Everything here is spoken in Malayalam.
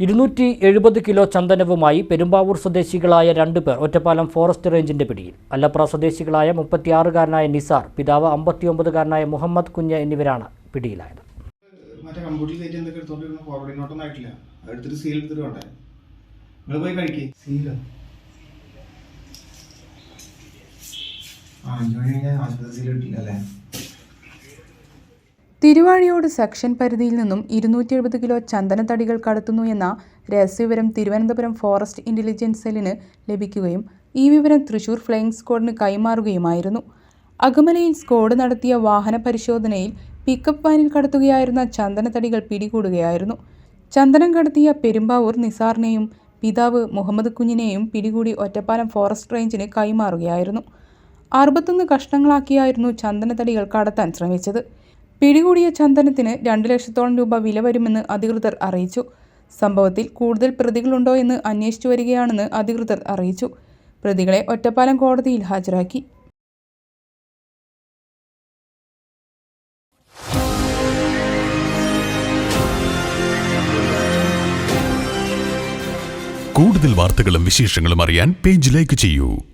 ഇരുന്നൂറ്റി എഴുപത് കിലോ ചന്ദനവുമായി പെരുമ്പാവൂർ സ്വദേശികളായ രണ്ടുപേർ ഒറ്റപ്പാലം ഫോറസ്റ്റ് റേഞ്ചിന്റെ പിടിയിൽ. അല്ലപ്ര സ്വദേശികളായ മുപ്പത്തിയാറുകാരനായ നിസാർ പിതാവ് അമ്പത്തിയൊമ്പതുകാരനായ മുഹമ്മദ് കുഞ്ഞ് എന്നിവരാണ് പിടിയിലായത്. മറ്റേ കമ്പ്യൂട്ടറിൽ കയറ്റി എന്തൊക്കെ എടുത്തോണ്ടിരുന്ന? ഫോർവേഡ് നോട്ടൊന്നും ആയിട്ടില്ല. എടുത്തിട്ട് സീൽ എടുത്തിട്ട് വേണ്ടേ? നിങ്ങൾ പോയി കഴിക്കേ. സീലോ ആ? അഞ്ചു മണി കഴിഞ്ഞാൽ ആശുപത്രി സീൽ കിട്ടില്ല അല്ലേ? തിരുവാഴിയോട് സെക്ഷൻ പരിധിയിൽ നിന്നും ഇരുന്നൂറ്റി എഴുപത് കിലോ ചന്ദനത്തടികൾ കടത്തുന്നു എന്ന രഹസ്യവിവരം തിരുവനന്തപുരം ഫോറസ്റ്റ് ഇന്റലിജൻസ് സെല്ലിന് ലഭിക്കുകയും ഈ വിവരം തൃശൂർ ഫ്ലയിങ് സ്ക്വാഡിന് കൈമാറുകയുമായിരുന്നു. അകമലയിൽ സ്ക്വാഡ് നടത്തിയ വാഹന പരിശോധനയിൽ പിക്കപ്പ് വാനിൽ കടത്തുകയായിരുന്ന ചന്ദനത്തടികൾ പിടികൂടുകയായിരുന്നു. ചന്ദനം കടത്തിയ പെരുമ്പാവൂർ നിസാറിനെയും പിതാവ് മുഹമ്മദ് കുഞ്ഞിനെയും പിടികൂടി ഒറ്റപ്പാലം ഫോറസ്റ്റ് റേഞ്ചിന് കൈമാറുകയായിരുന്നു. അറുപത്തൊന്ന് കഷ്ണങ്ങളാക്കിയായിരുന്നു ചന്ദനത്തടികൾ കടത്താൻ ശ്രമിച്ചത്. പിടികൂടിയ ചന്ദനത്തിന് രണ്ട് ലക്ഷത്തോളം രൂപ വില വരുമെന്ന് അധികൃതർ അറിയിച്ചു. സംഭവത്തിൽ കൂടുതൽ പ്രതികളുണ്ടോ എന്ന് അന്വേഷിച്ചു വരികയാണെന്ന് അധികൃതർ അറിയിച്ചു. പ്രതികളെ ഒറ്റപ്പാലം കോടതിയിൽ ഹാജരാക്കി. കൂടുതൽ വാർത്തകളും വിശേഷങ്ങളും അറിയാൻ പേജ് ലൈക്ക് ചെയ്യൂ.